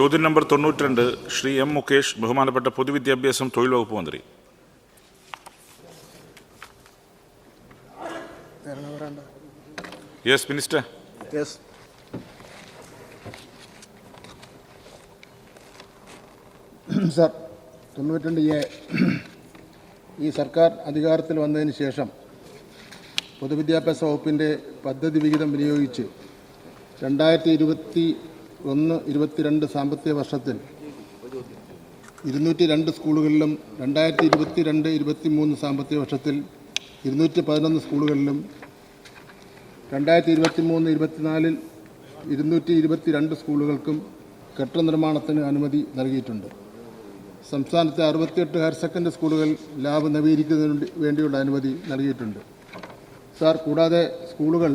ചോദ്യം നമ്പർ തൊണ്ണൂറ്റിരണ്ട് ശ്രീ എം മുകേഷ് ബഹുമാനപ്പെട്ട പൊതുവിദ്യാഭ്യാസം തൊഴിൽ വകുപ്പ് മന്ത്രി. യെസ് മിനിസ്റ്റർ യെസ് സാർ തൊണ്ണൂറ്റിരണ്ട് എ ഈ സർക്കാർ അധികാരത്തിൽ വന്നതിന് ശേഷം പൊതുവിദ്യാഭ്യാസ വകുപ്പിന്റെ പദ്ധതി വിഹിതം വിനിയോഗിച്ച് രണ്ടായിരത്തി ഇരുപത്തി ഒന്ന് ഇരുപത്തിരണ്ട് സാമ്പത്തിക വർഷത്തിൽ ഇരുന്നൂറ്റി രണ്ട് സ്കൂളുകളിലും രണ്ടായിരത്തി ഇരുപത്തി രണ്ട് ഇരുപത്തി മൂന്ന് സാമ്പത്തിക വർഷത്തിൽ ഇരുന്നൂറ്റി പതിനൊന്ന് സ്കൂളുകളിലും രണ്ടായിരത്തി ഇരുപത്തി മൂന്ന് ഇരുപത്തിനാലിൽ ഇരുന്നൂറ്റി ഇരുപത്തി രണ്ട് സ്കൂളുകൾക്കും കെട്ടിട നിർമ്മാണത്തിന് അനുമതി നൽകിയിട്ടുണ്ട്. സംസ്ഥാനത്തെ അറുപത്തിയെട്ട് ഹയർ സെക്കൻഡറി സ്കൂളുകൾ ലാബ് നവീകരിക്കുന്നതിന് വേണ്ടിയുള്ള അനുമതി നൽകിയിട്ടുണ്ട്. സാർ കൂടാതെ സ്കൂളുകൾ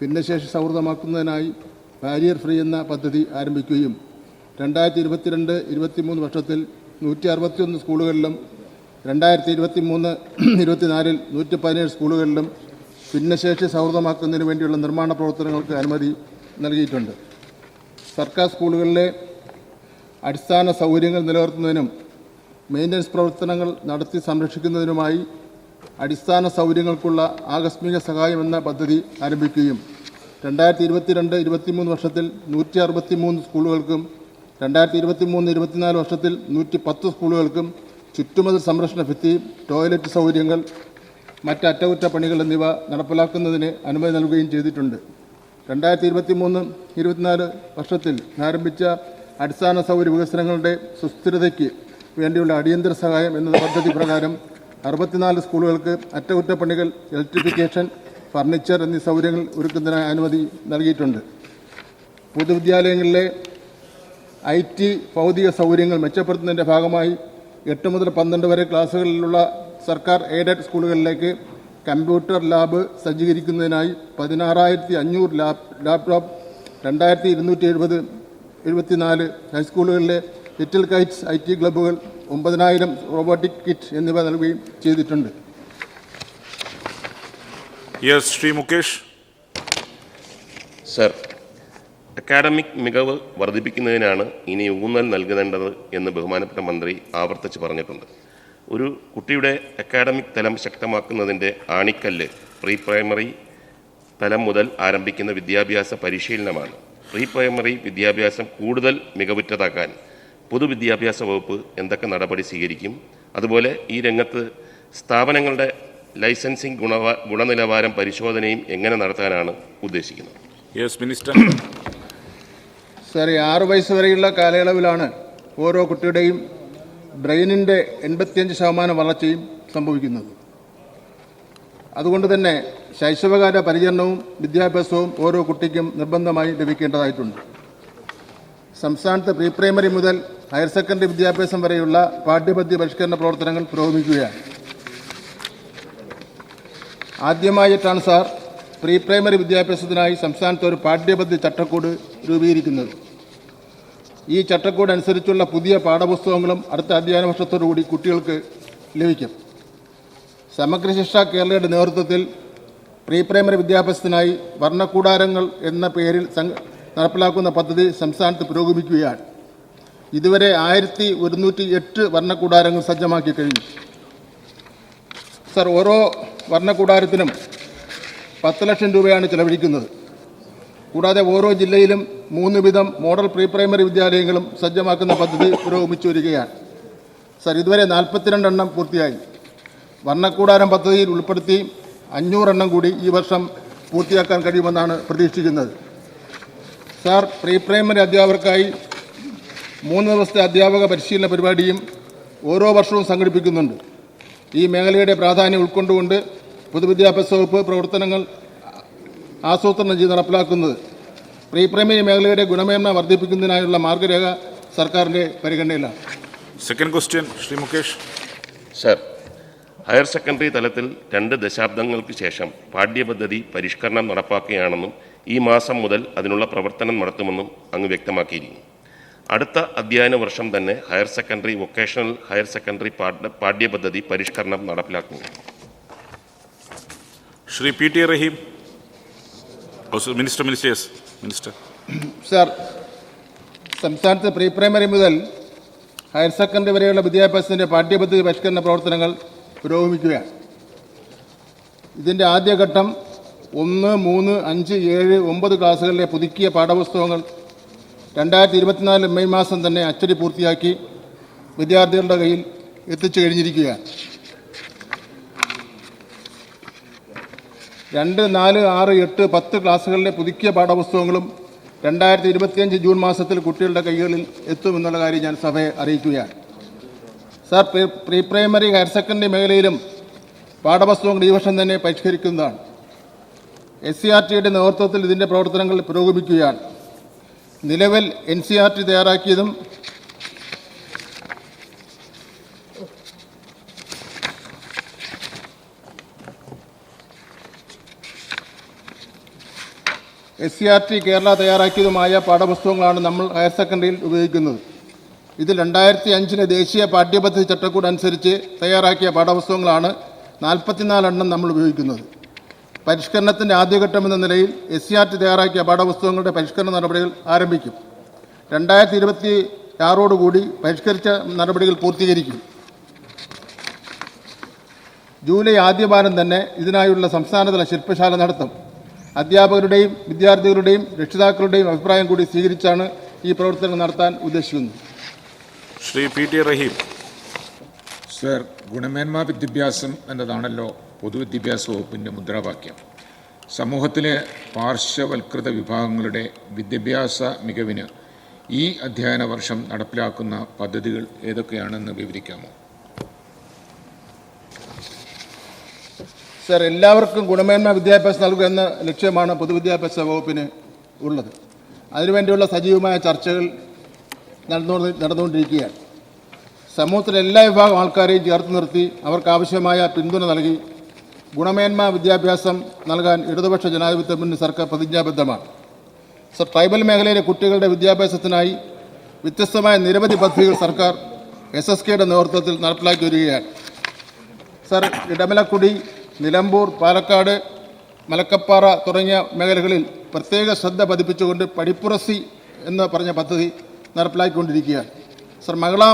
ഭിന്നശേഷി സൗഹൃദമാക്കുന്നതിനായി ബാരിയർ ഫ്രീ എന്ന പദ്ധതി ആരംഭിക്കുകയും രണ്ടായിരത്തി ഇരുപത്തിരണ്ട് ഇരുപത്തിമൂന്ന് വർഷത്തിൽ നൂറ്റി അറുപത്തിയൊന്ന് സ്കൂളുകളിലും രണ്ടായിരത്തി ഇരുപത്തി മൂന്ന് ഇരുപത്തിനാലിൽ നൂറ്റി പതിനേഴ് സ്കൂളുകളിലും ഭിന്നശേഷി സൗഹൃദമാക്കുന്നതിന് വേണ്ടിയുള്ള നിർമ്മാണ പ്രവർത്തനങ്ങൾക്ക് അനുമതി നൽകിയിട്ടുണ്ട്. സർക്കാർ സ്കൂളുകളിലെ അടിസ്ഥാന സൗകര്യങ്ങൾ നിലനിർത്തുന്നതിനും മെയിന്റനൻസ് പ്രവർത്തനങ്ങൾ നടത്തി സംരക്ഷിക്കുന്നതിനുമായി അടിസ്ഥാന സൗകര്യങ്ങൾക്കുള്ള ആകസ്മിക സഹായം എന്ന പദ്ധതി ആരംഭിക്കുകയും രണ്ടായിരത്തി ഇരുപത്തിരണ്ട് ഇരുപത്തിമൂന്ന് വർഷത്തിൽ നൂറ്റി അറുപത്തി മൂന്ന് സ്കൂളുകൾക്കും രണ്ടായിരത്തി ഇരുപത്തി മൂന്ന് ഇരുപത്തിനാല് വർഷത്തിൽ നൂറ്റി പത്ത് സ്കൂളുകൾക്കും ചുറ്റുമതിൽ സംരക്ഷണ ഭിത്തി ടോയ്ലറ്റ് സൗകര്യങ്ങൾ മറ്റ് അറ്റകുറ്റപ്പണികൾ എന്നിവ നടപ്പിലാക്കുന്നതിന് അനുമതി നൽകുകയും ചെയ്തിട്ടുണ്ട്. രണ്ടായിരത്തി ഇരുപത്തി മൂന്ന് ഇരുപത്തിനാല് വർഷത്തിൽ ആരംഭിച്ച അടിസ്ഥാന സൗകര്യ വികസനങ്ങളുടെ സുസ്ഥിരതയ്ക്ക് വേണ്ടിയുള്ള അടിയന്തര സഹായം എന്ന പദ്ധതി പ്രകാരം അറുപത്തിനാല് സ്കൂളുകൾക്ക് അറ്റകുറ്റപ്പണികൾ ഇലക്ട്രിഫിക്കേഷൻ ഫർണിച്ചർ എന്നീ സൗകര്യങ്ങൾ ഒരുക്കുന്നതിന് അനുമതി നൽകിയിട്ടുണ്ട്. പൊതുവിദ്യാലയങ്ങളിലെ ഐ ടി ഭൗതിക സൗകര്യങ്ങൾ മെച്ചപ്പെടുത്തുന്നതിന്റെ ഭാഗമായി എട്ട് മുതൽ പന്ത്രണ്ട് വരെ ക്ലാസ്സുകളിലുള്ള സർക്കാർ എയ്ഡഡ് സ്കൂളുകളിലേക്ക് കമ്പ്യൂട്ടർ ലാബ് സജ്ജീകരിക്കുന്നതിനായി പതിനാറായിരത്തി അഞ്ഞൂറ് ലാപ് ലാപ്ടോപ്പ് രണ്ടായിരത്തി ഇരുന്നൂറ്റി എഴുപത് എഴുപത്തിനാല് ഹൈസ്കൂളുകളിലെ ലിറ്റിൽ കൈറ്റ്സ് ഐ ടി ക്ലബ്ബുകൾ ഒമ്പതിനായിരം റോബോട്ടിക് കിറ്റ് എന്നിവ നൽകുകയും ചെയ്തിട്ടുണ്ട്. Yes Shri Mukesh sir academic മികവ് വർദ്ധിപ്പിക്കുന്നതിനാണ് ഇനി ഊന്നൽ നൽകേണ്ടത് എന്ന് ബഹുമാനപ്പെട്ട മന്ത്രി ആവർത്തിച്ച് പറഞ്ഞിട്ടുണ്ട്. ഒരു കുട്ടിയുടെ അക്കാഡമിക് തലം ശക്തമാക്കുന്നതിന്റെ ആണിക്കല്ല് പ്രീ പ്രൈമറി തലം മുതൽ ആരംഭിക്കുന്ന വിദ്യാഭ്യാസ പരിശീലനമാണ്. പ്രീ പ്രൈമറി വിദ്യാഭ്യാസം കൂടുതൽ മികവുറ്റതാക്കാൻ പൊതുവിദ്യാഭ്യാസ വകുപ്പ് എന്തൊക്കെ നടപടി സ്വീകരിക്കും? അതുപോലെ ഈ രംഗത്ത് സ്ഥാപനങ്ങളുടെ ലൈസൻസിംഗ് ഗുണ ഗുണനിലവാരം പരിശോധനയും എങ്ങനെ നടത്താനാണ് ഉദ്ദേശിക്കുന്നത്? യെസ് മിനിസ്റ്റർ സാർ ഈ ആറ് വയസ്സ് വരെയുള്ള കാലയളവിലാണ് ഓരോ കുട്ടിയുടെയും ബ്രെയിനിന്റെ എൺപത്തിയഞ്ച് ശതമാനം വളർച്ചയും സംഭവിക്കുന്നത്. അതുകൊണ്ട് തന്നെ ശൈശവകാല പരിചരണവും വിദ്യാഭ്യാസവും ഓരോ കുട്ടിക്കും നിർബന്ധമായി ലഭിക്കേണ്ടതായിട്ടുണ്ട്. സംസ്ഥാനത്ത് പ്രീ പ്രൈമറി മുതൽ ഹയർ സെക്കൻഡറി വിദ്യാഭ്യാസം വരെയുള്ള പാഠ്യപദ്ധതി പരിഷ്കരണ പ്രവർത്തനങ്ങൾ പുരോഗമിക്കുകയാണ്. ആദ്യമായിട്ടാണ് സാർ പ്രീ പ്രൈമറി വിദ്യാഭ്യാസത്തിനായി സംസ്ഥാനത്ത് ഒരു പാഠ്യപദ്ധതി ചട്ടക്കൂട് രൂപീകരിക്കുന്നത്. ഈ ചട്ടക്കൂട് അനുസരിച്ചുള്ള പുതിയ പാഠപുസ്തകങ്ങളും അടുത്ത അധ്യയന വർഷത്തോടുകൂടി കുട്ടികൾക്ക് ലഭിക്കും. സമഗ്ര ശിക്ഷ കേരളയുടെ നേതൃത്വത്തിൽ പ്രീ പ്രൈമറി വിദ്യാഭ്യാസത്തിനായി വർണക്കൂടാരങ്ങൾ എന്ന പേരിൽ നടപ്പിലാക്കുന്ന പദ്ധതി സംസ്ഥാനത്ത് പുരോഗമിക്കുകയാണ്. ഇതുവരെ ആയിരത്തി ഒരുന്നൂറ്റി എട്ട് വർണക്കൂടാരങ്ങൾ സജ്ജമാക്കി കഴിഞ്ഞു. സർ ഓരോ വർണക്കൂടാരത്തിനും പത്ത് ലക്ഷം രൂപയാണ് ചെലവഴിക്കുന്നത്. കൂടാതെ ഓരോ ജില്ലയിലും മൂന്ന് വിധം മോഡൽ പ്രീ പ്രൈമറി വിദ്യാലയങ്ങളും സജ്ജമാക്കുന്ന പദ്ധതി പുരോഗമിച്ചു വരികയാണ്. സർ ഇതുവരെ നാൽപ്പത്തിരണ്ടെണ്ണം പൂർത്തിയായി. വർണക്കൂടാരം പദ്ധതിയിൽ ഉൾപ്പെടുത്തി അഞ്ഞൂറെണ്ണം കൂടി ഈ വർഷം പൂർത്തിയാക്കാൻ കഴിയുമെന്നാണ് പ്രതീക്ഷിക്കുന്നത്. സാർ പ്രീ പ്രൈമറി അധ്യാപകർക്കായി മൂന്ന് ദിവസത്തെ അധ്യാപക പരിശീലന പരിപാടിയും ഓരോ വർഷവും സംഘടിപ്പിക്കുന്നുണ്ട്. ഈ മേഖലയുടെ പ്രാധാന്യം ഉൾക്കൊണ്ടുകൊണ്ട് പൊതുവിദ്യാഭ്യാസ വകുപ്പ് പ്രവർത്തനങ്ങൾ ആസൂത്രണം ചെയ്ത് നടപ്പിലാക്കുന്നത് പ്രീ പ്രൈമറി മേഖലയുടെ ഗുണമേന്മ വർദ്ധിപ്പിക്കുന്നതിനായുള്ള മാർഗരേഖ സർക്കാരിന്റെ പരിഗണനയിലാണ്. Second question Shri Mukesh sir higher secondary തലത്തിൽ രണ്ട് ദശാബ്ദങ്ങൾക്ക് ശേഷം പാഠ്യപദ്ധതി പരിഷ്കരണം നടപ്പാക്കുകയാണെന്നും ഈ മാസം മുതൽ അതിനുള്ള പ്രവർത്തനം നടത്തുമെന്നും അങ്ങ് വ്യക്തമാക്കിയിരിക്കുന്നു. അടുത്ത അധ്യയന വർഷം തന്നെ higher secondary vocational higher secondary പാഠ്യപദ്ധതി പരിഷ്കരണം നടപ്പിലാക്കുന്നു. Shri P T Rahim minister minister minister. Sir സംസ്ഥാനത്ത് പ്രീ പ്രൈമറി മുതൽ ഹയർ സെക്കൻഡറി വരെയുള്ള വിദ്യാഭ്യാസത്തിന്റെ പാഠ്യപദ്ധതി പരിഷ്കരണ പ്രവർത്തനങ്ങൾ പുരോഗമിക്കുകയാണ്. ഇതിന്റെ ആദ്യഘട്ടം ഒന്ന് മൂന്ന് അഞ്ച് ഏഴ് ഒമ്പത് ക്ലാസ്സുകളിലെ പുതുക്കിയ പാഠപുസ്തകങ്ങൾ രണ്ടായിരത്തി ഇരുപത്തിനാല് മെയ് മാസം തന്നെ അച്ചടി പൂർത്തിയാക്കി വിദ്യാർത്ഥികളുടെ കയ്യിൽ എത്തിച്ചു കഴിഞ്ഞിരിക്കുകയാണ്. രണ്ട് നാല് ആറ് എട്ട് പത്ത് ക്ലാസ്സുകളിലെ പുതുക്കിയ പാഠപുസ്തകങ്ങളും രണ്ടായിരത്തി ഇരുപത്തിയഞ്ച് ജൂൺ മാസത്തിൽ കുട്ടികളുടെ കൈകളിൽ എത്തുമെന്നുള്ള കാര്യം ഞാൻ സഭയെ അറിയിക്കുകയാണ്. Sir pre- pre primary higher secondary മേഖലയിലും പാഠപുസ്തകങ്ങൾ ഈ വർഷം തന്നെ പരിഷ്കരിക്കുന്നതാണ്. എസ് സി ആർ ടിയുടെ നേതൃത്വത്തിൽ ഇതിന്റെ പ്രവർത്തനങ്ങൾ പുരോഗമിക്കുകയാണ്. നിലവിൽ N C R T തയ്യാറാക്കിയതും S C R T Kerala തയ്യാറാക്കിയതുമായ പാഠപുസ്തകങ്ങളാണ് നമ്മൾ ഹയർ സെക്കൻഡറിയിൽ ഉപയോഗിക്കുന്നത്. ഇത് രണ്ടായിരത്തി അഞ്ചിലെ ദേശീയ പാഠ്യപദ്ധതി ചട്ടക്കൂട് അനുസരിച്ച് തയ്യാറാക്കിയ പാഠപുസ്തകങ്ങളാണ് നാൽപ്പത്തിനാലെണ്ണം നമ്മൾ ഉപയോഗിക്കുന്നത്. പരിഷ്കരണത്തിന്റെ ആദ്യഘട്ടം എന്ന നിലയിൽ എസ് സി ആർ ടി തയ്യാറാക്കിയ പാഠപുസ്തകങ്ങളുടെ പരിഷ്കരണ നടപടികൾ ആരംഭിക്കും. രണ്ടായിരത്തി ഇരുപത്തി ആറോടുകൂടി പരിഷ്കരിച്ച നടപടികൾ പൂർത്തീകരിക്കും. ജൂലൈ ആദ്യവാരം തന്നെ ഇതിനായുള്ള സംസ്ഥാനതല ശില്പശാല നടത്തും. അധ്യാപകരുടെയും വിദ്യാർത്ഥികളുടെയും രക്ഷിതാക്കളുടെയും അഭിപ്രായം കൂടി സ്വീകരിച്ചാണ് ഈ പ്രവർത്തനം നടത്താൻ ഉദ്ദേശിക്കുന്നത്. Shri P T Rahim. Sir ഗുണമേന്മ വിദ്യാഭ്യാസം എന്നതാണല്ലോ പൊതുവിദ്യാഭ്യാസ വകുപ്പിന്റെ മുദ്രാവാക്യം. സമൂഹത്തിലെ പാർശ്വവൽകൃത വിഭാഗങ്ങളുടെ വിദ്യാഭ്യാസ മികവിന് ഈ അധ്യയന വർഷം നടപ്പിലാക്കുന്ന പദ്ധതികൾ ഏതൊക്കെയാണെന്ന് വിവരിക്കാമോ? സർ എല്ലാവർക്കും ഗുണമേന്മ വിദ്യാഭ്യാസം നൽകുക എന്ന ലക്ഷ്യമാണ് പൊതുവിദ്യാഭ്യാസ വകുപ്പിന് ഉള്ളത്. അതിനുവേണ്ടിയുള്ള സജീവമായ ചർച്ചകൾ നടന്നു നടന്നുകൊണ്ടിരിക്കുകയാണ്. സമൂഹത്തിലെ എല്ലാ വിഭാഗം ആൾക്കാരെയും ചേർത്ത് നിർത്തി അവർക്ക് ആവശ്യമായ പിന്തുണ നൽകി ഗുണമേന്മ വിദ്യാഭ്യാസം നൽകാൻ ഇടതുപക്ഷ ജനാധിപത്യ മുന്നണി സർക്കാർ പ്രതിജ്ഞാബദ്ധമാണ്. സർ ട്രൈബൽ മേഖലയിലെ കുട്ടികളുടെ വിദ്യാഭ്യാസത്തിനായി വ്യത്യസ്തമായ നിരവധി പദ്ധതികൾ സർക്കാർ എസ് എസ് കെയുടെ നേതൃത്വത്തിൽ നടപ്പിലാക്കി വരികയാണ്. സർ ഇടമലക്കുടി നിലമ്പൂർ പാലക്കാട് മലക്കപ്പാറ തുടങ്ങിയ മേഖലകളിൽ പ്രത്യേക ശ്രദ്ധ പതിപ്പിച്ചുകൊണ്ട് പടിപ്പുറസി എന്ന് പറഞ്ഞ പദ്ധതി നടപ്പിലാക്കിക്കൊണ്ടിരിക്കുകയാണ്. സർ മഹിളാ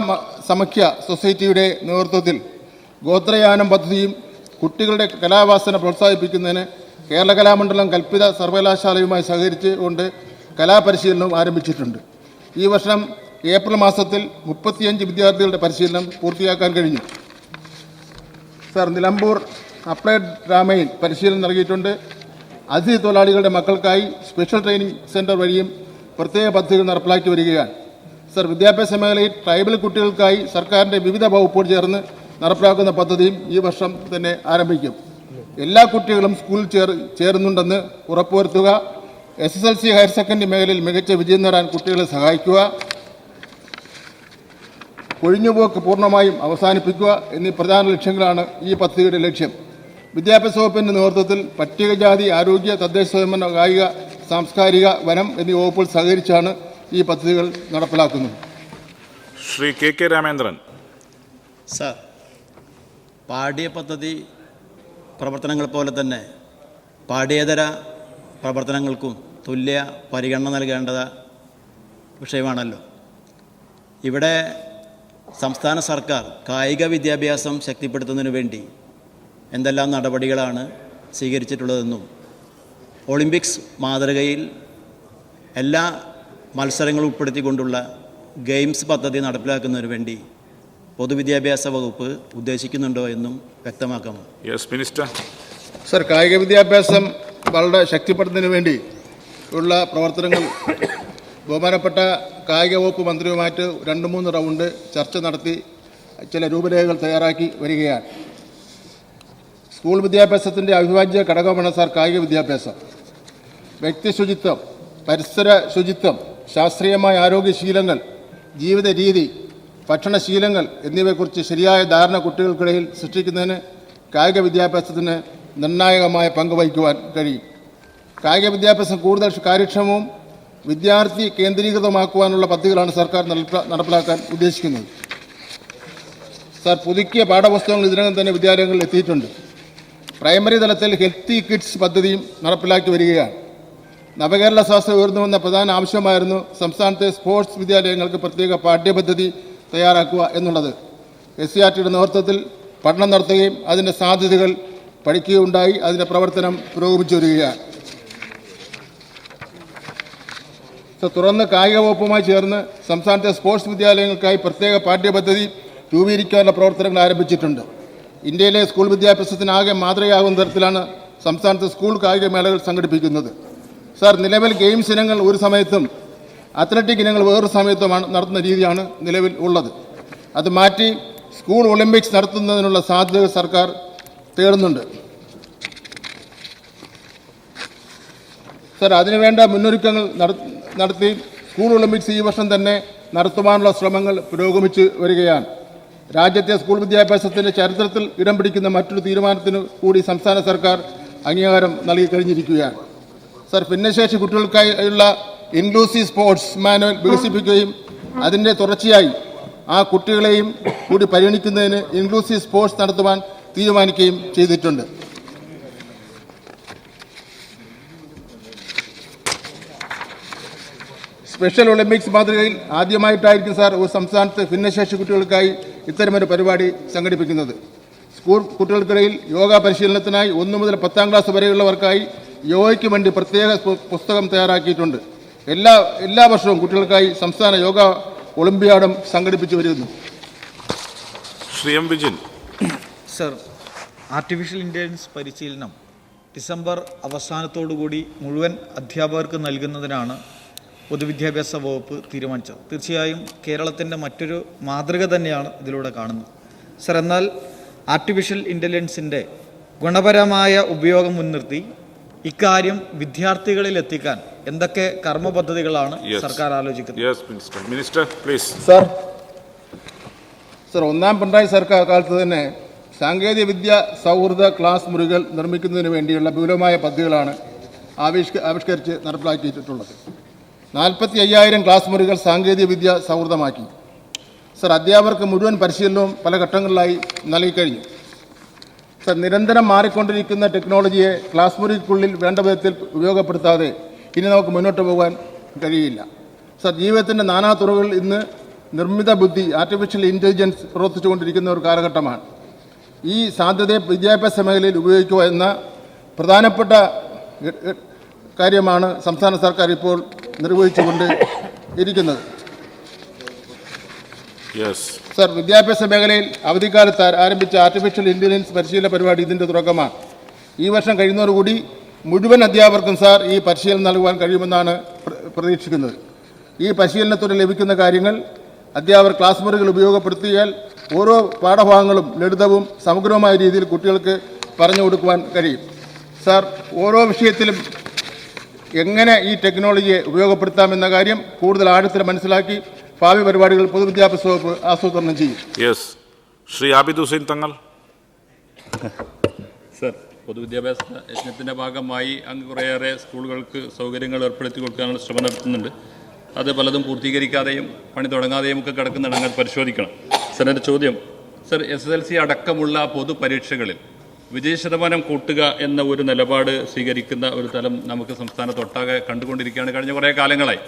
സമഖ്യ സൊസൈറ്റിയുടെ നേതൃത്വത്തിൽ ഗോത്രയാനം പദ്ധതിയും കുട്ടികളുടെ കലാവാസന പ്രോത്സാഹിപ്പിക്കുന്നതിന് കേരള കലാമണ്ഡലം കൽപ്പിത സർവകലാശാലയുമായി സഹകരിച്ച് കൊണ്ട് കലാപരിശീലനം ആരംഭിച്ചിട്ടുണ്ട്. ഈ വർഷം ഏപ്രിൽ മാസത്തിൽ മുപ്പത്തിയഞ്ച് വിദ്യാർത്ഥികളുടെ പരിശീലനം പൂർത്തിയാക്കാൻ കഴിഞ്ഞു. സർ നിലമ്പൂർ അപ്ലൈഡ് ഡ്രാമയിൽ പരിശീലനം നൽകിയിട്ടുണ്ട്. അതിഥി തൊഴിലാളികളുടെ മക്കൾക്കായി സ്പെഷ്യൽ ട്രെയിനിങ് സെന്റർ വഴിയും പ്രത്യേക പദ്ധതികൾ നടപ്പിലാക്കി വരികയാണ്. സർ വിദ്യാഭ്യാസ മേഖലയിൽ ട്രൈബൽ കുട്ടികൾക്കായി സർക്കാരിന്റെ വിവിധ വകുപ്പുകൾ ചേർന്ന് നടപ്പിലാക്കുന്ന പദ്ധതിയും ഈ വർഷം തന്നെ ആരംഭിക്കും. എല്ലാ കുട്ടികളും സ്കൂളിൽ ചേർ ചേരുന്നുണ്ടെന്ന് ഉറപ്പുവരുത്തുക. S S L C higher secondary മേഖലയിൽ മികച്ച വിജയം നേടാൻ കുട്ടികളെ സഹായിക്കുക. കൊഴിഞ്ഞുപോക്ക് പൂർണമായും അവസാനിപ്പിക്കുക എന്നീ പ്രധാന ലക്ഷ്യങ്ങളാണ് ഈ പദ്ധതിയുടെ ലക്ഷ്യം. വിദ്യാഭ്യാസ വകുപ്പിന്റെ നേതൃത്വത്തിൽ പട്ടികജാതി ആരോഗ്യ തദ്ദേശ സ്വയംഭരണ കായിക സാംസ്കാരിക വനം എന്നീ വകുപ്പുകൾ സഹകരിച്ചാണ് ഈ പദ്ധതികൾ നടപ്പിലാക്കുന്നത്. Shri K K Ramendran. Sir പാഠ്യ പദ്ധതി പ്രവർത്തനങ്ങൾ പോലെ തന്നെ പാഠ്യേതര പ്രവർത്തനങ്ങൾക്കും തുല്യ പരിഗണന നൽകേണ്ടത് വിഷയമാണല്ലോ. ഇവിടെ സംസ്ഥാന സർക്കാർ കായിക വിദ്യാഭ്യാസം ശക്തിപ്പെടുത്തുന്നതിന് വേണ്ടി എന്തെല്ലാം നടപടികളാണ് സ്വീകരിച്ചിട്ടുള്ളതെന്നും ഒളിമ്പിക്സ് മാതൃകയിൽ എല്ലാ മത്സരങ്ങളും ഉൾപ്പെടുത്തിക്കൊണ്ടുള്ള ഗെയിംസ് പദ്ധതി നടപ്പിലാക്കുന്നതിന് വേണ്ടി പൊതുവിദ്യാഭ്യാസ വകുപ്പ് ഉദ്ദേശിക്കുന്നുണ്ടോ എന്നും വ്യക്തമാക്കാമോ? യെസ് മിനിസ്റ്റർ സർ കായിക വിദ്യാഭ്യാസം വളരെ ശക്തിപ്പെടുത്തുന്നതിന് വേണ്ടി ഉള്ള പ്രവർത്തനങ്ങൾ ബഹുമാനപ്പെട്ട കായിക വകുപ്പ് മന്ത്രിയുമായിട്ട് രണ്ട് മൂന്ന് റൗണ്ട് ചർച്ച നടത്തി ചില രൂപരേഖകൾ തയ്യാറാക്കി വരികയാണ്. സ്കൂൾ വിദ്യാഭ്യാസത്തിന്റെ അവിഭാജ്യ ഘടകമാണ് സാർ കായിക വിദ്യാഭ്യാസം. വ്യക്തി ശുചിത്വം പരിസര ശുചിത്വം ശാസ്ത്രീയമായ ആരോഗ്യശീലങ്ങൾ ജീവിത രീതി ഭക്ഷണശീലങ്ങൾ എന്നിവയെക്കുറിച്ച് ശരിയായ ധാരണ കുട്ടികൾക്കിടയിൽ സൃഷ്ടിക്കുന്നതിന് കായിക വിദ്യാഭ്യാസത്തിന് നിർണായകമായ പങ്ക് വഹിക്കുവാൻ കഴിയും. കായിക വിദ്യാഭ്യാസം കൂടുതൽ കാര്യക്ഷമവും വിദ്യാർത്ഥി കേന്ദ്രീകൃതമാക്കുവാനുള്ള പദ്ധതികളാണ് സർക്കാർ നടപ്പിലാക്കാൻ ഉദ്ദേശിക്കുന്നത്. സാർ പുതുക്കിയ പാഠപുസ്തകങ്ങൾ ഇതിനകം തന്നെ വിദ്യാലയങ്ങളിൽ എത്തിയിട്ടുണ്ട്. പ്രൈമറി തലത്തിൽ ഹെൽത്തി കിഡ്സ് പദ്ധതിയും നടപ്പിലാക്കി വരികയാണ്. നവകേരള സ്വാസ്ഥ്യം ഉയർന്നു വന്ന പ്രധാന ആവശ്യമായിരുന്നു സംസ്ഥാനത്തെ സ്പോർട്സ് വിദ്യാലയങ്ങൾക്ക് പ്രത്യേക പാഠ്യപദ്ധതി തയ്യാറാക്കുക എന്നുള്ളത് എസ് സി ആർ ടിയുടെ നേതൃത്വത്തിൽ പഠനം നടത്തുകയും അതിന്റെ സാധ്യതകൾ പഠിക്കുകയുണ്ടായി. അതിന്റെ പ്രവർത്തനം പുരോഗമിച്ചു വരികയാണ്. തുടർന്ന് കായിക വകുപ്പുമായി ചേർന്ന് സംസ്ഥാനത്തെ സ്പോർട്സ് വിദ്യാലയങ്ങൾക്കായി പ്രത്യേക പാഠ്യപദ്ധതി രൂപീകരിക്കാനുള്ള പ്രവർത്തനങ്ങൾ ആരംഭിച്ചിട്ടുണ്ട്. ഇന്ത്യയിലെ സ്കൂൾ വിദ്യാഭ്യാസത്തിനാകെ മാതൃകയാകുന്ന തരത്തിലാണ് സംസ്ഥാനത്ത് സ്കൂൾ കായിക മേളകൾ സംഘടിപ്പിക്കുന്നത്. സാർ നിലവിൽ ഗെയിംസ് ഇനങ്ങൾ ഒരു സമയത്തും അത്ലറ്റിക് ഇനങ്ങൾ വേറൊരു സമയത്തുമാണ് നടത്തുന്ന രീതിയാണ് നിലവിൽ ഉള്ളത്. അത് മാറ്റി സ്കൂൾ ഒളിമ്പിക്സ് നടത്തുന്നതിനുള്ള സാധ്യതകൾ സർക്കാർ തേടുന്നുണ്ട്. സാർ അതിനുവേണ്ട മുന്നൊരുക്കങ്ങൾ നടത്തി സ്കൂൾ ഒളിമ്പിക്സ് ഈ വർഷം തന്നെ നടത്തുവാനുള്ള ശ്രമങ്ങൾ പുരോഗമിച്ച് വരികയാണ്. രാജ്യത്തെ സ്കൂൾ വിദ്യാഭ്യാസത്തിന്റെ ചരിത്രത്തിൽ ഇടം പിടിക്കുന്ന മറ്റൊരു തീരുമാനത്തിന് കൂടി സംസ്ഥാന സർക്കാർ അംഗീകാരം നൽകി കഴിഞ്ഞിരിക്കുകയാണ്. സർ ഭിന്നശേഷി കുട്ടികൾക്കായുള്ള ഇൻക്ലൂസീവ് സ്പോർട്സ് മാനുവൽ വികസിപ്പിക്കുകയും അതിന്റെ തുടർച്ചയായി ആ കുട്ടികളെയും കൂടി പരിഗണിക്കുന്നതിന് ഇൻക്ലൂസീവ് സ്പോർട്സ് നടത്തുവാൻ തീരുമാനിക്കുകയും ചെയ്തിട്ടുണ്ട്. സ്പെഷ്യൽ ഒളിമ്പിക്സ് മാതൃകയിൽ ആദ്യമായിട്ടായിരിക്കും സാർ ഒരു സംസ്ഥാനത്ത് ഭിന്നശേഷി കുട്ടികൾക്കായി ഇത്തരമൊരു പരിപാടി സംഘടിപ്പിക്കുന്നത്. സ്കൂൾ കുട്ടികൾക്കിടയിൽ യോഗ പരിശീലനത്തിനായി ഒന്നു മുതൽ പത്താം ക്ലാസ് വരെയുള്ളവർക്കായി യോഗയ്ക്ക് വേണ്ടി പ്രത്യേക പുസ്തകം തയ്യാറാക്കിയിട്ടുണ്ട്. എല്ലാ എല്ലാ വർഷവും കുട്ടികൾക്കായി സംസ്ഥാന യോഗ ഒളിമ്പിയാഡും സംഘടിപ്പിച്ചു വരുന്നു. Shri M Vijin. Sir artificial intelligence പരിശീലനം ഡിസംബർ അവസാനത്തോടുകൂടി മുഴുവൻ അധ്യാപകർക്ക് നൽകുന്നതിനാണ് പൊതുവിദ്യാഭ്യാസ വകുപ്പ് തീരുമാനിച്ചത്. തീർച്ചയായും കേരളത്തിന്റെ മറ്റൊരു മാതൃക തന്നെയാണ് ഇതിലൂടെ കാണുന്നത്. സർ എന്നാൽ ആർട്ടിഫിഷ്യൽ ഇന്റലിജൻസിന്റെ ഗുണപരമായ ഉപയോഗം മുൻനിർത്തി ഇക്കാര്യം വിദ്യാർത്ഥികളിൽ എത്തിക്കാൻ എന്തൊക്കെ കർമ്മ പദ്ധതികളാണ് സർക്കാർ ആലോചിക്കുന്നത്? Yes minister minister please sir sir ഒന്നാം പിണറായി സർക്കാർ കാലത്ത് തന്നെ സാങ്കേതിക വിദ്യ സൗഹൃദ ക്ലാസ് മുറികൾ നിർമ്മിക്കുന്നതിന് വേണ്ടിയുള്ള വിപുലമായ പദ്ധതികളാണ് ആവിഷ്ക ആവിഷ്കരിച്ച് നടപ്പിലാക്കിയിട്ടുള്ളത്. നാൽപ്പത്തി അയ്യായിരം ക്ലാസ് മുറികൾ സാങ്കേതിക വിദ്യ സൗഹൃദമാക്കി. സർ അധ്യാപകർക്ക് മുഴുവൻ പരിശീലനവും പല ഘട്ടങ്ങളിലായി നൽകിക്കഴിഞ്ഞു. സർ നിരന്തരം മാറിക്കൊണ്ടിരിക്കുന്ന ടെക്നോളജിയെ ക്ലാസ് മുറിക്കുള്ളിൽ വേണ്ട വിധത്തിൽ ഉപയോഗപ്പെടുത്താതെ ഇനി നമുക്ക് മുന്നോട്ട് പോകാൻ കഴിയില്ല. സർ ജീവിതത്തിന്റെ നാനാ തുറകളിൽ ഇന്ന് നിർമ്മിത ബുദ്ധി ആർട്ടിഫിഷ്യൽ ഇന്റലിജൻസ് പ്രവർത്തിച്ചുകൊണ്ടിരിക്കുന്ന ഒരു കാലഘട്ടമാണ്. ഈ സാധ്യതയെ വിദ്യാഭ്യാസ മേഖലയിൽ ഉപയോഗിക്കുക എന്ന പ്രധാനപ്പെട്ട കാര്യമാണ് സംസ്ഥാന സർക്കാർ ഇപ്പോൾ നിർവഹിച്ചുകൊണ്ട് ഇരിക്കുന്നത്. സർ വിദ്യാഭ്യാസ മേഖലയിൽ അവധിക്കാലത്ത് ആരംഭിച്ച ആർട്ടിഫിഷ്യൽ ഇന്റലിജൻസ് പരിശീലന പരിപാടി ഇതിന്റെ തുടക്കമാണ്. ഈ വർഷം കഴിയുന്നതോടുകൂടി മുഴുവൻ അധ്യാപകർക്കും സാർ ഈ പരിശീലനം നൽകുവാൻ കഴിയുമെന്നാണ് പ്രതീക്ഷിക്കുന്നത്. ഈ പരിശീലനത്തോടെ ലഭിക്കുന്ന കാര്യങ്ങൾ അധ്യാപകർ ക്ലാസ് മുറികൾ ഉപയോഗപ്പെടുത്തിയാൽ ഓരോ പാഠഭാഗങ്ങളും ലളിതവും സമഗ്രവുമായ രീതിയിൽ കുട്ടികൾക്ക് പറഞ്ഞു കൊടുക്കുവാൻ കഴിയും. സാർ ഓരോ വിഷയത്തിലും എങ്ങനെ ഈ ടെക്നോളജിയെ ഉപയോഗപ്പെടുത്താമെന്ന കാര്യം കൂടുതൽ ആഴത്തിൽ മനസ്സിലാക്കി ഭാവി പരിപാടികൾ പൊതുവിദ്യാഭ്യാസ വകുപ്പ് ആസൂത്രണം ചെയ്യും. യെസ് ശ്രീ ആബിദ് ഹുസൈൻ തങ്ങൾ. സർ പൊതുവിദ്യാഭ്യാസ യജ്ഞത്തിന്റെ ഭാഗമായി അങ്ങ് കുറേയേറെ സ്കൂളുകൾക്ക് സൗകര്യങ്ങൾ ഏർപ്പെടുത്തി കൊടുക്കാനുള്ള ശ്രമം നടത്തുന്നുണ്ട്. അത് പലതും പൂർത്തീകരിക്കാതെയും പണി തുടങ്ങാതെയും ഒക്കെ കിടക്കുന്നുണ്ട് അങ്ങനെ പരിശോധിക്കണം. സർ എന്റെ ചോദ്യം. Sir S S L C അടക്കമുള്ള പൊതുപരീക്ഷകളിൽ വിജയ ശതമാനം കൂട്ടുക എന്ന ഒരു നിലപാട് സ്വീകരിക്കുന്ന ഒരു തലം നമുക്ക് സംസ്ഥാനത്തൊട്ടാകെ കണ്ടുകൊണ്ടിരിക്കുകയാണ്. കഴിഞ്ഞ കുറേ കാലങ്ങളായി.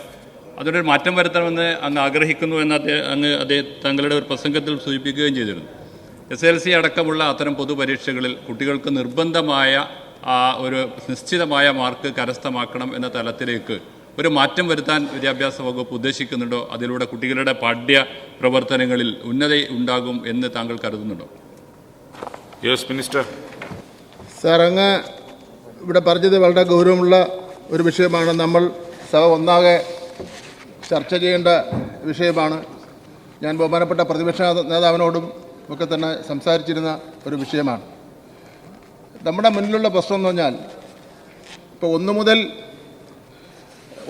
അതിനൊരു മാറ്റം വരുത്തണമെന്ന് അങ്ങ് ആഗ്രഹിക്കുന്നു എന്ന് അങ്ങ് അദ്ദേഹം തങ്ങളുടെ ഒരു പ്രസംഗത്തിൽ സൂചിപ്പിക്കുകയും ചെയ്തിരുന്നു. എസ് എൽ സി അടക്കമുള്ള അത്തരം പൊതുപരീക്ഷകളിൽ കുട്ടികൾക്ക് നിർബന്ധമായ ആ ഒരു നിശ്ചിതമായ മാർക്ക് കരസ്ഥമാക്കണം എന്ന തലത്തിലേക്ക് ഒരു മാറ്റം വരുത്താൻ വിദ്യാഭ്യാസ വകുപ്പ് ഉദ്ദേശിക്കുന്നുണ്ടോ? അതിലൂടെ കുട്ടികളുടെ പാഠ്യ പ്രവർത്തനങ്ങളിൽ ഉന്നതി ഉണ്ടാകും എന്ന് താങ്കൾ കരുതുന്നുണ്ടോ? യെസ് മിനിസ്റ്റർ സാർ അങ്ങ് ഇവിടെ പറഞ്ഞത് വളരെ ഗൗരവമുള്ള ഒരു വിഷയമാണ്. നമ്മൾ സഭ ഒന്നാകെ ചർച്ച ചെയ്യേണ്ട വിഷയമാണ്. ഞാൻ ബഹുമാനപ്പെട്ട പ്രതിപക്ഷ നേത- നേതാവിനോടും ഒക്കെ തന്നെ സംസാരിച്ചിരുന്ന ഒരു വിഷയമാണ്. നമ്മുടെ മുന്നിലുള്ള പ്രശ്നം എന്ന് പറഞ്ഞാൽ ഇപ്പോൾ ഒന്ന് മുതൽ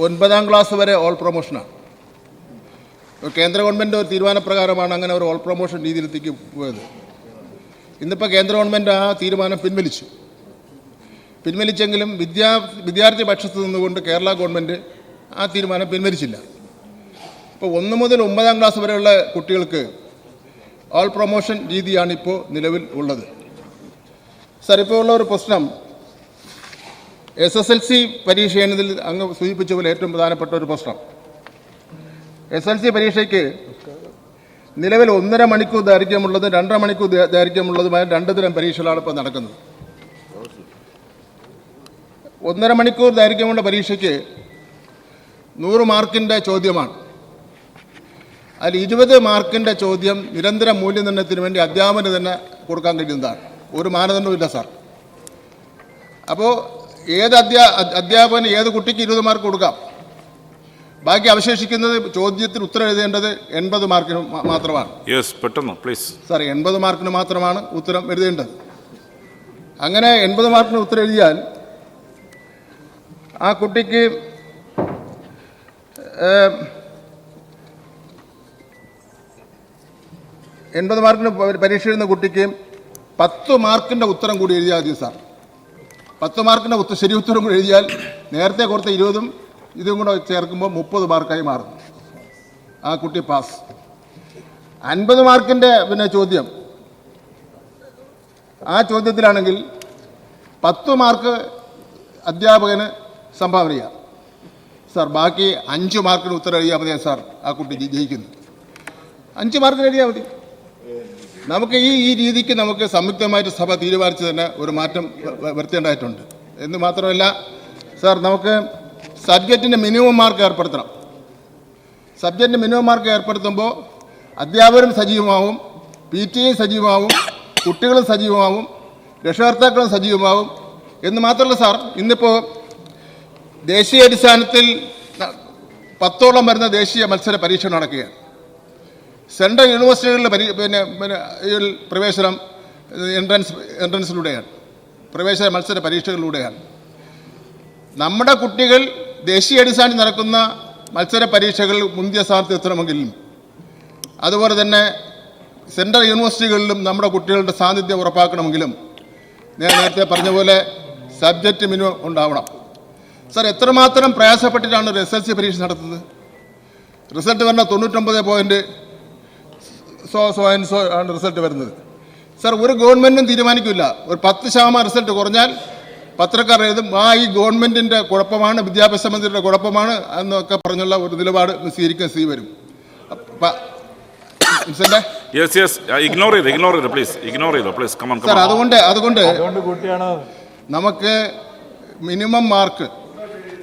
ഒൻപതാം ക്ലാസ് വരെ ഓൾ പ്രൊമോഷനാണ് കേന്ദ്ര ഗവൺമെന്റ് ഒരു തീരുമാനപ്രകാരമാണ് അങ്ങനെ ഒരു ഓൾ പ്രൊമോഷൻ രീതിയിലെത്തിക്ക് പോയത്. ഇന്നിപ്പോൾ കേന്ദ്ര ഗവൺമെന്റ് ആ തീരുമാനം പിൻവലിച്ചു. പിൻവലിച്ചെങ്കിലും വിദ്യാ വിദ്യാർത്ഥി പക്ഷത്ത് നിന്നുകൊണ്ട് കേരള ഗവൺമെന്റ് ആ തീരുമാനം പിൻവലിച്ചില്ല. ഇപ്പോൾ ഒന്ന് മുതൽ ഒമ്പതാം ക്ലാസ് വരെയുള്ള കുട്ടികൾക്ക് ഓൾ പ്രൊമോഷൻ രീതിയാണ് ഇപ്പോൾ നിലവിൽ ഉള്ളത്. സാർ ഇപ്പോൾ ഉള്ള ഒരു പ്രശ്നം എസ് എസ് എൽ സി പരീക്ഷ എന്നതിൽ അങ്ങ് സൂചിപ്പിച്ച പോലെ ഏറ്റവും പ്രധാനപ്പെട്ട ഒരു പ്രശ്നം. എസ് എൽ സി പരീക്ഷയ്ക്ക് നിലവിൽ ഒന്നര മണിക്കൂർ ദൈർഘ്യമുള്ളതും രണ്ടര മണിക്കൂർ ദൈർഘ്യമുള്ളതുമായ രണ്ട് തരം പരീക്ഷകളാണ് ഇപ്പോൾ നടക്കുന്നത്. ഒന്നര മണിക്കൂർ ദൈർഘ്യമുള്ള പരീക്ഷയ്ക്ക് നൂറ് മാർക്കിന്റെ ചോദ്യമാണ്. അതിൽ ഇരുപത് മാർക്കിന്റെ ചോദ്യം നിരന്തര മൂല്യനിർണയത്തിന് വേണ്ടി അധ്യാപന തന്നെ കൊടുക്കാൻ കഴിയുന്നതാണ്. ഒരു മാനദണ്ഡവും സാർ. അപ്പോൾ ഏത് അധ്യാ അധ്യാപകന് ഏത് കുട്ടിക്ക് ഇരുപത് മാർക്ക് കൊടുക്കാം? ബാക്കി അവശേഷിക്കുന്നത് ചോദ്യത്തിന് ഉത്തരം എഴുതേണ്ടത് എൺപത് മാർക്കിന് മാത്രമാണ്. യെസ് പെട്ടെന്ന് പ്ലീസ് സാർ എൺപത് മാർക്കിന് മാത്രമാണ് ഉത്തരം എഴുതേണ്ടത്. അങ്ങനെ എൺപത് മാർക്കിന് ഉത്തരം എഴുതിയാൽ ആ കുട്ടിക്ക് എൺപത് മാർക്കിന് പരീക്ഷ എഴുതുന്ന കുട്ടിക്ക് പത്ത് മാർക്കിന്റെ ഉത്തരം കൂടി എഴുതിയാൽ മതി സാർ. പത്ത് മാർക്കിന്റെ ഉത്തരം ശരി ഉത്തരം കൂടി എഴുതിയാൽ നേരത്തെ കൊടുത്ത ഇരുപതും ഇതും കൂടെ ചേർക്കുമ്പോൾ മുപ്പത് മാർക്കായി മാറും. ആ കുട്ടി പാസ് അൻപത് മാർക്കിന്റെ പിന്നെ ചോദ്യം. ആ ചോദ്യത്തിലാണെങ്കിൽ പത്ത് മാർക്ക് അധ്യാപകന് സംഭാവന ചെയ്യാം സാർ ബാക്കി അഞ്ച് മാർക്കിന് ഉത്തരം എഴുതിയാൽ മതിയാ സാർ ആ കുട്ടി ജയി- ജയിക്കുന്നു. അഞ്ച് മാർക്കിന് എഴുതിയാൽ മതി. നമുക്ക് ഈ ഈ രീതിക്ക് നമുക്ക് സംയുക്തമായിട്ട് സഭ തീരുമാനിച്ച് തന്നെ ഒരു മാറ്റം വരുത്തേണ്ടതായിട്ടുണ്ട്. എന്ന് മാത്രമല്ല സാർ നമുക്ക് സബ്ജക്റ്റിന്റെ മിനിമം മാർക്ക് ഏർപ്പെടുത്തണം. സബ്ജക്റ്റിന്റെ മിനിമം മാർക്ക് ഏർപ്പെടുത്തുമ്പോൾ അധ്യാപകരും സജീവമാവും പി ടി എ സജീവമാവും കുട്ടികളും സജീവമാവും രക്ഷകർത്താക്കളും സജീവമാവും. എന്ന് മാത്രമല്ല സാർ ഇന്നിപ്പോൾ ദേശീയ അടിസ്ഥാനത്തിൽ പത്തോളം വരുന്ന ദേശീയ മത്സര പരീക്ഷ നടക്കുകയാണ്. സെൻട്രൽ യൂണിവേഴ്സിറ്റികളിലെ പരി പിന്നെ പിന്നെ പ്രവേശനം എൻട്രൻസ് എൻട്രൻസിലൂടെയാണ്. പ്രവേശന മത്സര പരീക്ഷകളിലൂടെയാണ്. നമ്മുടെ കുട്ടികൾ ദേശീയ അടിസ്ഥാനത്തിൽ നടക്കുന്ന മത്സര പരീക്ഷകൾ മുന്തിയ സ്ഥാനത്ത് എത്തണമെങ്കിലും അതുപോലെ തന്നെ സെൻട്രൽ യൂണിവേഴ്സിറ്റികളിലും നമ്മുടെ കുട്ടികളുടെ സാന്നിധ്യം ഉറപ്പാക്കണമെങ്കിലും ഞാൻ നേരത്തെ പറഞ്ഞ പോലെ സബ്ജക്റ്റ് മിനിമം ഉണ്ടാവണം. സാർ എത്രമാത്രം പ്രയാസപ്പെട്ടിട്ടാണ് എസ് എൽ സി പരീക്ഷ നടത്തുന്നത്? റിസൾട്ട് വരുന്ന തൊണ്ണൂറ്റൊമ്പത് point so so and so ആണ് റിസൾട്ട് വരുന്നത്. സാർ ഒരു ഗവൺമെന്റും തീരുമാനിക്കില്ല. ഒരു പത്ത് ശതമാനം റിസൾട്ട് കുറഞ്ഞാൽ പത്രക്കാർ എഴുതും ആ ഈ ഗവൺമെന്റിന്റെ കുഴപ്പമാണ് വിദ്യാഭ്യാസ മന്ത്രിയുടെ കുഴപ്പമാണ് എന്നൊക്കെ പറഞ്ഞുള്ള ഒരു നിലപാട് സ്വീകരിക്കാൻ സ്ഥിതി വരും. അപ്പ- മിസ്സല്ലേ? യെസ് യെസ് ഇഗ്നോർ ചെയ്ത് ഇഗ്നോർ ചെയ്ത് പ്ലീസ് ഇഗ്നോർ ചെയ്തോ please come on sir come on അതുകൊണ്ട് അതുകൊണ്ട് നമുക്ക് മിനിമം മാർക്ക്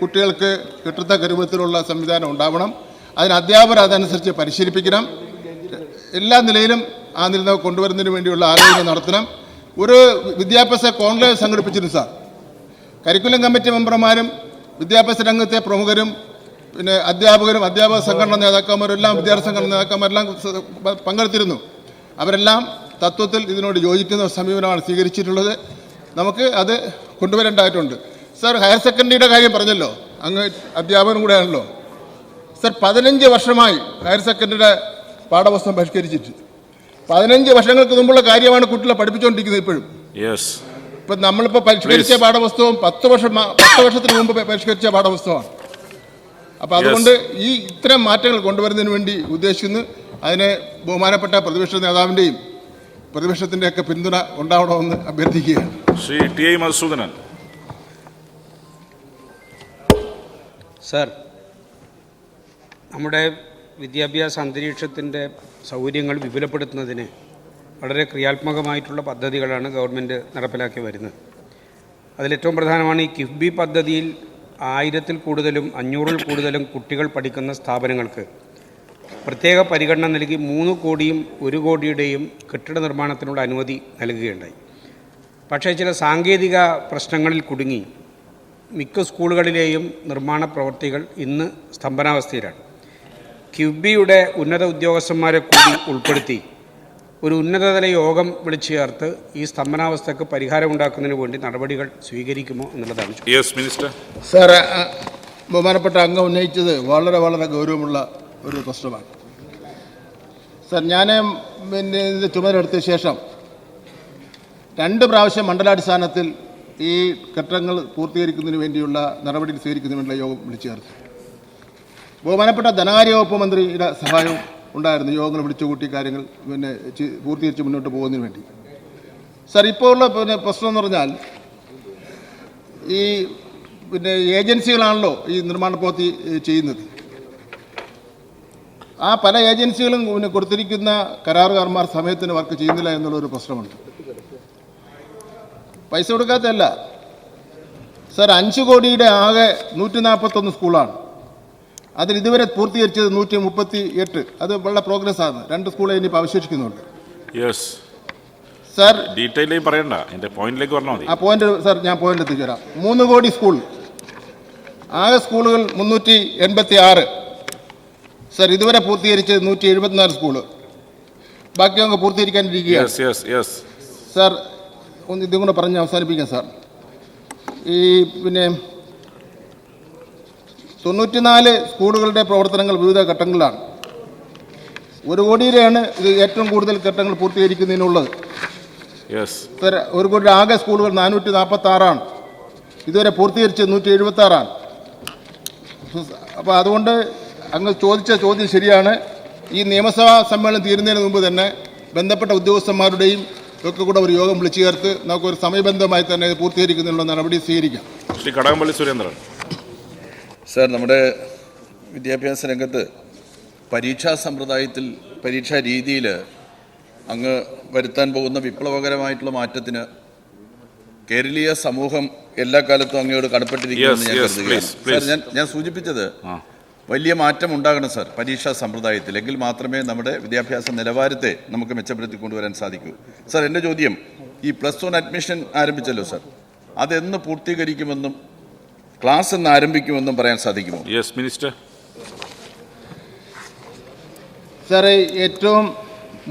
കുട്ടികൾക്ക് കിട്ടത്തക്ക രൂപത്തിലുള്ള സംവിധാനം ഉണ്ടാവണം. അതിന് അധ്യാപകർ അതനുസരിച്ച് പരിശീലിപ്പിക്കണം. എല്ലാ നിലയിലും ആ നില കൊണ്ടുവരുന്നതിന് വേണ്ടിയുള്ള ആലോചന നടത്തണം. ഒരു വിദ്യാഭ്യാസ കോൺക്ലേവ് സംഘടിപ്പിച്ചിരുന്നു സാർ. കരിക്കുലം കമ്മിറ്റി മെമ്പർമാരും വിദ്യാഭ്യാസ രംഗത്തെ പ്രമുഖരും പിന്നെ അധ്യാപകരും അധ്യാപക സംഘടനാ നേതാക്കന്മാരും എല്ലാം വിദ്യാർത്ഥി സംഘടനാ നേതാക്കന്മാരെല്ലാം പങ്കെടുത്തിരുന്നു. അവരെല്ലാം തത്വത്തിൽ ഇതിനോട് യോജിക്കുന്ന സമീപനമാണ് സ്വീകരിച്ചിട്ടുള്ളത്. നമുക്ക് അത് കൊണ്ടുവരേണ്ടതായിട്ടുണ്ട്. സാർ ഹയർ സെക്കൻഡറിയുടെ കാര്യം പറഞ്ഞല്ലോ. അങ്ങ് അധ്യാപകനും കൂടെയാണല്ലോ. സാർ പതിനഞ്ച് വർഷമായി ഹയർ സെക്കൻഡറിയുടെ പാഠപുസ്തകം പരിഷ്കരിച്ചിട്ട്. പതിനഞ്ച് വർഷങ്ങൾക്ക് മുമ്പുള്ള കാര്യമാണ് കുട്ടികളെ പഠിപ്പിച്ചുകൊണ്ടിരിക്കുന്നത് ഇപ്പോഴും. ഇപ്പൊ നമ്മളിപ്പോ പരിഷ്കരിച്ച. പാഠപുസ്തകം പത്ത് വർഷം പത്ത് വർഷത്തിന് മുമ്പ് പരിഷ്കരിച്ച പാഠപുസ്തകമാണ്. അപ്പൊ അതുകൊണ്ട് ഈ ഇത്തരം മാറ്റങ്ങൾ കൊണ്ടുവരുന്നതിന് വേണ്ടി ഉദ്ദേശിക്കുന്നു. അതിനെ ബഹുമാനപ്പെട്ട പ്രതിപക്ഷ നേതാവിന്റെയും പ്രതിപക്ഷത്തിന്റെ ഒക്കെ പിന്തുണ ഉണ്ടാവണമെന്ന് അഭ്യർത്ഥിക്കുകയാണ്. Shri T I Madhusudanan. Sir നമ്മുടെ വിദ്യാഭ്യാസ അന്തരീക്ഷത്തിന്റെ സൗകര്യങ്ങൾ വിപുലപ്പെടുത്തുന്നതിന് വളരെ ക്രിയാത്മകമായിട്ടുള്ള പദ്ധതികളാണ് ഗവൺമെന്റ് നടപ്പിലാക്കി വരുന്നത്. അതിലേറ്റവും പ്രധാനമാണ് ഈ കിഫ്ബി പദ്ധതിയിൽ ആയിരത്തിൽ കൂടുതലും അഞ്ഞൂറിൽ കൂടുതലും കുട്ടികൾ പഠിക്കുന്ന സ്ഥാപനങ്ങൾക്ക് പ്രത്യേക പരിഗണന നൽകി മൂന്ന് കോടിയും ഒരു കോടിയുടെയും കെട്ടിട നിർമ്മാണത്തിനുള്ള അനുമതി നൽകുകയുണ്ടായി. പക്ഷേ ചില സാങ്കേതിക പ്രശ്നങ്ങളിൽ കുടുങ്ങി. മിക്ക സ്കൂളുകളിലെയും നിർമ്മാണ പ്രവൃത്തികൾ ഇന്ന് സ്തംഭനാവസ്ഥയിലാണ്. ക്യുബിയുടെ ഉന്നത ഉദ്യോഗസ്ഥന്മാരെ കൂടി ഉൾപ്പെടുത്തി ഒരു ഉന്നതതല യോഗം വിളിച്ചു ചേർത്ത് ഈ സ്തംഭനാവസ്ഥയ്ക്ക് പരിഹാരമുണ്ടാക്കുന്നതിന് വേണ്ടി നടപടികൾ സ്വീകരിക്കുമോ എന്നുള്ളതാണ്. യെസ് മിനിസ്റ്റർ സാർ ബഹുമാനപ്പെട്ട അംഗം ഉന്നയിച്ചത് വളരെ വളരെ ഗൗരവമുള്ള ഒരു പ്രശ്നമാണ്. സാർ ഞാൻ പിന്നെ ഇത് ചുമതലെടുത്ത ശേഷം രണ്ട് പ്രാവശ്യം മണ്ഡലാടിസ്ഥാനത്തിൽ ഈ ഘട്ടങ്ങൾ പൂർത്തീകരിക്കുന്നതിന് വേണ്ടിയുള്ള നടപടികൾ സ്വീകരിക്കുന്നതിനുള്ള വേണ്ടിയുള്ള യോഗം വിളിച്ചു ചേർത്തു. ബഹുമാനപ്പെട്ട ധനകാര്യ വകുപ്പ് മന്ത്രിയുടെ സഹായവും ഉണ്ടായിരുന്നു. യോഗങ്ങൾ വിളിച്ചുകൂട്ടി കാര്യങ്ങൾ പിന്നെ പൂർത്തീകരിച്ച് മുന്നോട്ട് പോകുന്നതിന് വേണ്ടി. സാർ ഇപ്പോൾ ഉള്ള പിന്നെ പ്രശ്നം എന്ന് പറഞ്ഞാൽ ഈ പിന്നെ ഏജൻസികളാണല്ലോ ഈ നിർമ്മാണ പ്രവൃത്തി ചെയ്യുന്നത്. ആ പല ഏജൻസികളും പിന്നെ കൊടുത്തിരിക്കുന്ന കരാറുകാരന്മാർ സമയത്തിന് വർക്ക് ചെയ്യുന്നില്ല എന്നുള്ളൊരു പ്രശ്നമുണ്ട്. പൈസ കൊടുക്കാത്തല്ല സർ അഞ്ച് കോടിയുടെ ആകെ നൂറ്റി നാൽപ്പത്തൊന്ന് സ്കൂളാണ്. അതിൽ ഇതുവരെ പൂർത്തീകരിച്ചത് നൂറ്റി മുപ്പത്തി എട്ട് അത് വളരെ പ്രോഗ്രസ് ആണ്. രണ്ട് സ്കൂളെ ഇനി അവശേഷിക്കുന്നുണ്ട്. യെസ് സർ ഡീറ്റെയിലായി പറയണ്ട. എന്റെ പോയിന്റിലേക്ക് പറഞ്ഞാൽ മതി ആ പോയിന്റ് സർ ഞാൻ പോയിന്റ് എത്തിച്ചേരാം മൂന്ന് കോടി സ്കൂൾ ആകെ സ്കൂളുകൾ മുന്നൂറ്റി എൺപത്തി ആറ് സർ ഇതുവരെ പൂർത്തീകരിച്ചത് നൂറ്റി എഴുപത്തിനാല് സ്കൂൾ ബാക്കി അങ്ങ് പൂർത്തീകരിക്കാനിരിക്കുകയാണ്. സാർ ഒന്ന് ഇതും കൂടെ പറഞ്ഞ് അവസാനിപ്പിക്കാം സാർ ഈ പിന്നെ തൊണ്ണൂറ്റിനാല് സ്കൂളുകളുടെ പ്രവർത്തനങ്ങൾ വിവിധ ഘട്ടങ്ങളിലാണ്. ഒരു കോടിയിലാണ് ഇത് ഏറ്റവും കൂടുതൽ ഘട്ടങ്ങൾ പൂർത്തീകരിക്കുന്നതിനുള്ളത്. ഒരു കോടി ആകെ സ്കൂളുകൾ നാനൂറ്റി നാൽപ്പത്തി ആറാണ് ഇതുവരെ പൂർത്തീകരിച്ചത് നൂറ്റി എഴുപത്തി ആറാണ് അപ്പോൾ അതുകൊണ്ട് അങ്ങ് ചോദിച്ച ചോദ്യം ശരിയാണ്. ഈ നിയമസഭാ സമ്മേളനം തീരുന്നതിന് മുമ്പ് തന്നെ ബന്ധപ്പെട്ട ഉദ്യോഗസ്ഥന്മാരുടെയും ഒക്കെ കൂടെ ഒരു യോഗം വിളിച്ചു ചേർത്ത് നമുക്കൊരു സമയബന്ധമായി തന്നെ പൂർത്തീകരിക്കുന്നതിനുള്ള നടപടി സ്വീകരിക്കാം. ശ്രീ കടകംപള്ളി സുരേന്ദ്രൻ. സാർ നമ്മുടെ വിദ്യാഭ്യാസ രംഗത്ത് പരീക്ഷാ സമ്പ്രദായത്തിൽ പരീക്ഷാ രീതിയിൽ അങ്ങ് വരുത്താൻ പോകുന്ന വിപ്ലവകരമായിട്ടുള്ള മാറ്റത്തിന് കേരളീയ സമൂഹം എല്ലാ കാലത്തും അങ്ങയോട് കടപ്പെട്ടിരിക്കുമെന്ന് ഞാൻ കരുതുകയാണ്. സാർ ഞാൻ ഞാൻ സൂചിപ്പിച്ചത് വലിയ മാറ്റം ഉണ്ടാകണം സർ പരീക്ഷാ സമ്പ്രദായത്തിൽ. എങ്കിൽ മാത്രമേ നമ്മുടെ വിദ്യാഭ്യാസ നിലവാരത്തെ നമുക്ക് മെച്ചപ്പെടുത്തി കൊണ്ടുവരാൻ സാധിക്കൂ. സർ എന്റെ ചോദ്യം ഈ പ്ലസ് വൺ അഡ്മിഷൻ ആരംഭിച്ചല്ലോ സാർ? അതെന്ന് പൂർത്തീകരിക്കുമെന്നും ക്ലാസ് എന്ന് ആരംഭിക്കുമെന്നും പറയാൻ സാധിക്കുമോ? യെസ് മിനിസ്റ്റർ സാറേ ഏറ്റവും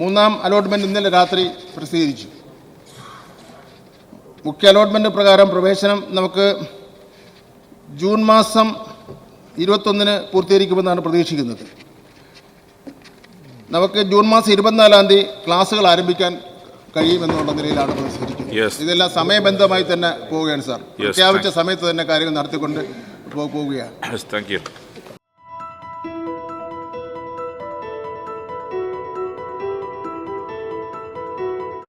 മൂന്നാം അലോട്ട്മെന്റ് ഇന്നലെ രാത്രി പ്രസിദ്ധീകരിച്ചു. മുഖ്യ അലോട്ട്മെന്റ് പ്രകാരം പ്രവേശനം നമുക്ക് ജൂൺ മാസം ഇരുപത്തൊന്നിന് പൂർത്തീകരിക്കുമെന്നാണ് പ്രതീക്ഷിക്കുന്നത്. നമുക്ക് ജൂൺ മാസം ഇരുപത്തിനാലാം തീയതി ക്ലാസ്സുകൾ ആരംഭിക്കാൻ കഴിയുമെന്നുള്ള നിലയിലാണ് പ്രതിസന്ധി. ഇതെല്ലാം സമയബന്ധമായി തന്നെ പോവുകയാണ് സാർ. പ്രഖ്യാപിച്ച സമയത്ത് തന്നെ കാര്യങ്ങൾ നടത്തിക്കൊണ്ട് പോവുകയാണ്. Yes thank you